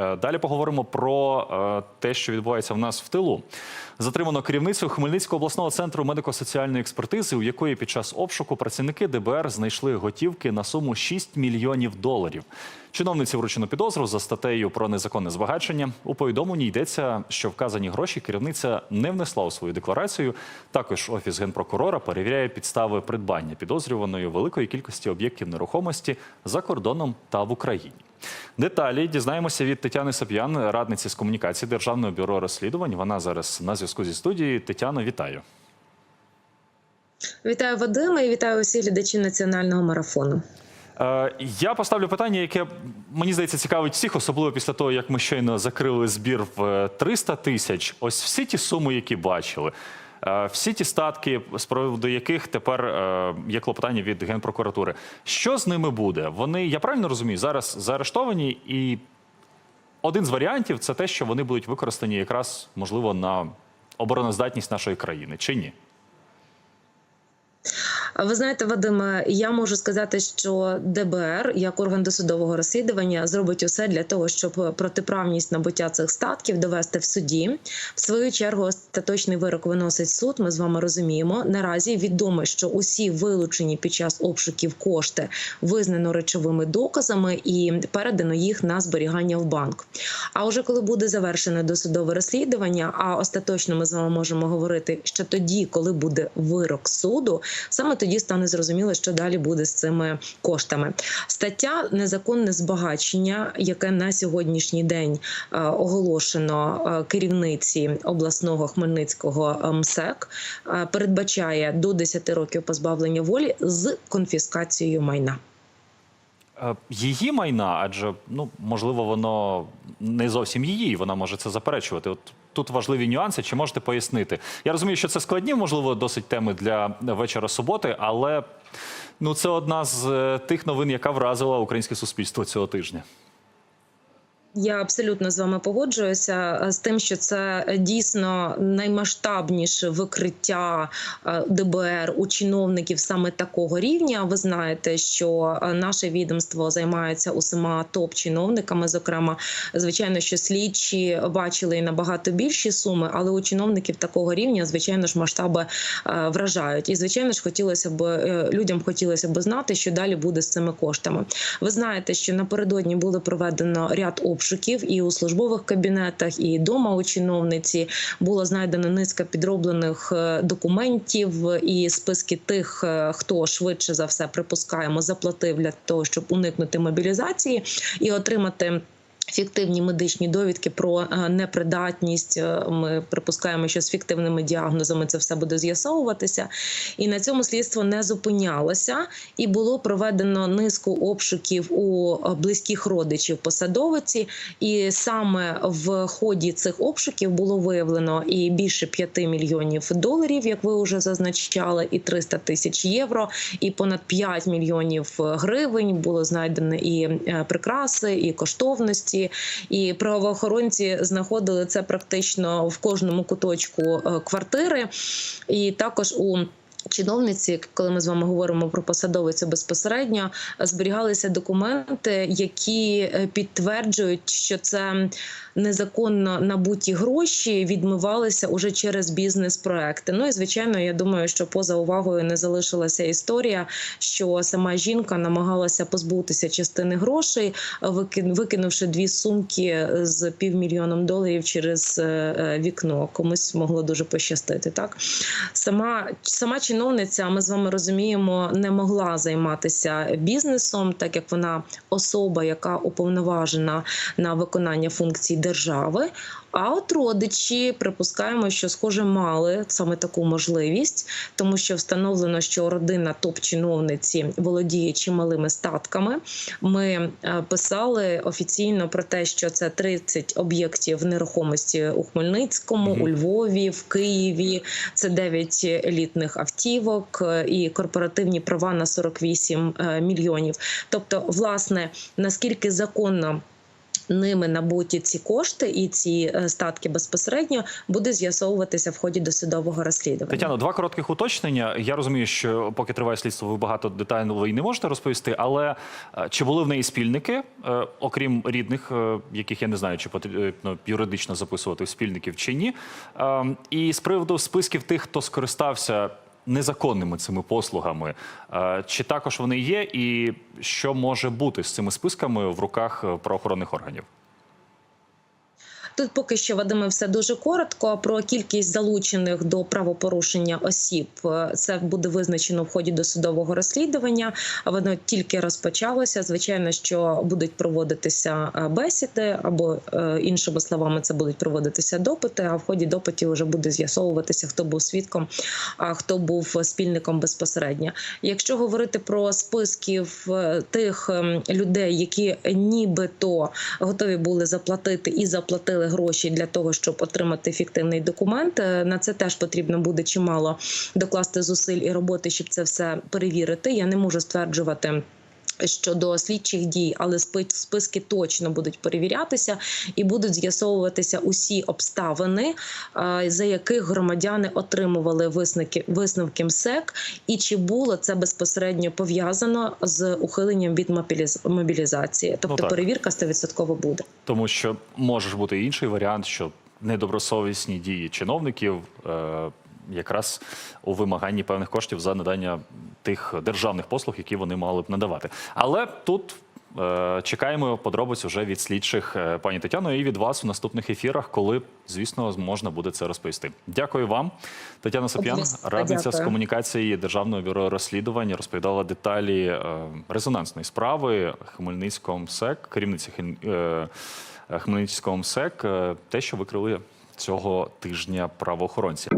Е, Далі поговоримо про е, те, що відбувається в нас в тилу. Затримано керівницю Хмельницького обласного центру медико-соціальної експертизи, у якої під час обшуку працівники ДБР знайшли готівки на суму 6 мільйонів доларів. Чиновниці вручено підозру за статтею про незаконне збагачення. У повідомленні йдеться, що вказані гроші керівниця не внесла у свою декларацію. Також офіс генпрокурора перевіряє підстави придбання підозрюваної великої кількості об'єктів нерухомості за кордоном та в Україні. Деталі дізнаємося від Тетяни Сап'ян, радниці з комунікації Державного бюро розслідувань. Вона зараз на зв'язку зі студією. Тетяно, вітаю. Вітаю Вадима і вітаю усіх глядачів національного марафону. Е, Я поставлю питання, яке мені здається цікавить всіх, особливо після того, як ми щойно закрили збір в е, 300 тисяч. Ось всі ті суми, які бачили, е, всі ті статки, з приводу яких тепер е, є клопотання від генпрокуратури. Що з ними буде? Вони я правильно розумію, зараз заарештовані, і один з варіантів це те, що вони будуть використані якраз можливо на обороноздатність нашої країни, чи ні? Ви знаєте, Вадиме, я можу сказати, що ДБР, як орган досудового розслідування, зробить усе для того, щоб протиправність набуття цих статків довести в суді. В свою чергу остаточний вирок виносить суд. Ми з вами розуміємо. Наразі відомо, що усі вилучені під час обшуків кошти визнано речовими доказами і передано їх на зберігання в банк. А вже коли буде завершене досудове розслідування, а остаточно ми з вами можемо говорити, що тоді, коли буде вирок суду, саме тоді стане зрозуміло, що далі буде з цими коштами. Стаття незаконне збагачення, яке на сьогоднішній день е, оголошено е, керівниці обласного Хмельницького е, МСЕК, передбачає до 10 років позбавлення волі з конфіскацією майна. Е, Її майна, адже ну можливо, воно не зовсім її, вона може це заперечувати. От тут важливі нюанси. Чи можете пояснити? Я розумію, що це складні, можливо, досить теми для вечора суботи, але ну це одна з е, тих новин, яка вразила українське суспільство цього тижня. Я абсолютно з вами погоджуюся е, з тим, що це е, дійсно наймасштабніше викриття е, ДБР у чиновників саме такого рівня. Ви знаєте, що наше відомство займається усіма топ-чиновниками. Зокрема, звичайно, що слідчі бачили і набагато більші суми, але у чиновників такого рівня, звичайно ж, масштаби вражають. І звичайно ж, хотілося б людям хотілося б знати, що далі буде з цими коштами. Ви знаєте, що напередодні було проведено ряд обшуків і у службових кабінетах, і дома у чиновниці було знайдено низка підроблених е, документів і списки тих, е, хто швидше за все припускаємо, заплатив для того, щоб уникнути мобілізації і отримати. Фіктивні медичні довідки про е, непридатність. Е, Ми припускаємо, що з фіктивними діагнозами це все буде з'ясовуватися. І на цьому слідство не зупинялося, і було проведено низку обшуків у е, близьких родичів посадовиці. І саме в ході цих обшуків було виявлено і більше 5 мільйонів доларів, як ви вже зазначали, і 300 тисяч євро, і понад 5 мільйонів гривень. Було знайдено і прикраси, і коштовності. І правоохоронці знаходили це практично в кожному куточку е, квартири, і також у. Чиновниці, коли ми з вами говоримо про посадовицю безпосередньо, зберігалися документи, які е, підтверджують, що це незаконно набуті гроші відмивалися уже через бізнес-проекти. Ну і звичайно, я думаю, що поза увагою не залишилася історія, що сама жінка намагалася позбутися частини грошей, викинувши дві сумки з півмільйоном доларів через е, е, вікно. Комусь могло дуже пощастити. Так сама сама чиновниця, ми з вами розуміємо, не могла займатися бізнесом, так як вона особа, яка уповноважена на виконання функцій держави. А от родичі припускаємо, що схоже мали саме таку можливість, тому що встановлено, що родина топ-чиновниці володіє чималими статками. Ми е, писали офіційно про те, що це 30 об'єктів нерухомості у Хмельницькому, Мгм. у Львові, в Києві. Це 9 елітних автівок е, і корпоративні права на 48 е, мільйонів. Тобто, власне, наскільки законно ними набуті ці кошти і ці е, статки безпосередньо буде з'ясовуватися в ході досудового розслідування. Тетяно, два коротких уточнення. Я розумію, що поки триває слідство, ви багато деталей не можете розповісти, але чи були в неї спільники, окрім рідних, яких я не знаю, чи потрібно юридично записувати спільників чи ні? Е, І з приводу списків тих, хто скористався незаконними цими послугами, е, чи також вони є, і що може бути з цими списками в руках правоохоронних органів? Тут поки що Вадиме, все дуже коротко. Про кількість залучених до правопорушення осіб е, це буде визначено в ході досудового розслідування. Воно тільки розпочалося. Звичайно, що будуть проводитися е, бесіди, або е, іншими словами, це будуть проводитися допити. А в ході допитів вже буде з'ясовуватися, хто був свідком, а хто був спільником безпосередньо. Якщо говорити про списків тих ем, людей, які нібито готові були заплатити і заплатили гроші для того, щоб отримати фіктивний документ. Е, На це теж потрібно буде чимало докласти зусиль і роботи, щоб це все перевірити. Я не можу стверджувати. Щодо слідчих дій, але спи- списки точно будуть перевірятися і будуть з'ясовуватися усі обставини, е, за яких громадяни отримували висновки висновки МСЕК, і чи було це безпосередньо пов'язано з ухиленням від мобіліз- мобілізації. Тобто так. перевірка 100% буде. Тому що може бути інший варіант, що недобросовісні дії чиновників е, якраз у вимаганні певних коштів за надання тих державних послуг, які вони мали б надавати. Але тут. е, Чекаємо подробиць вже від слідчих е, пані Тетяно і від вас у наступних ефірах, коли, звісно, можна буде це розповісти. Дякую вам, Тетяна Сап'ян, радниця з комунікації Державного бюро розслідувань, розповідала деталі е, резонансної справи Хмельницького МСЕК, е, Хмельницького МСЕК, те, що викрили цього тижня правоохоронці.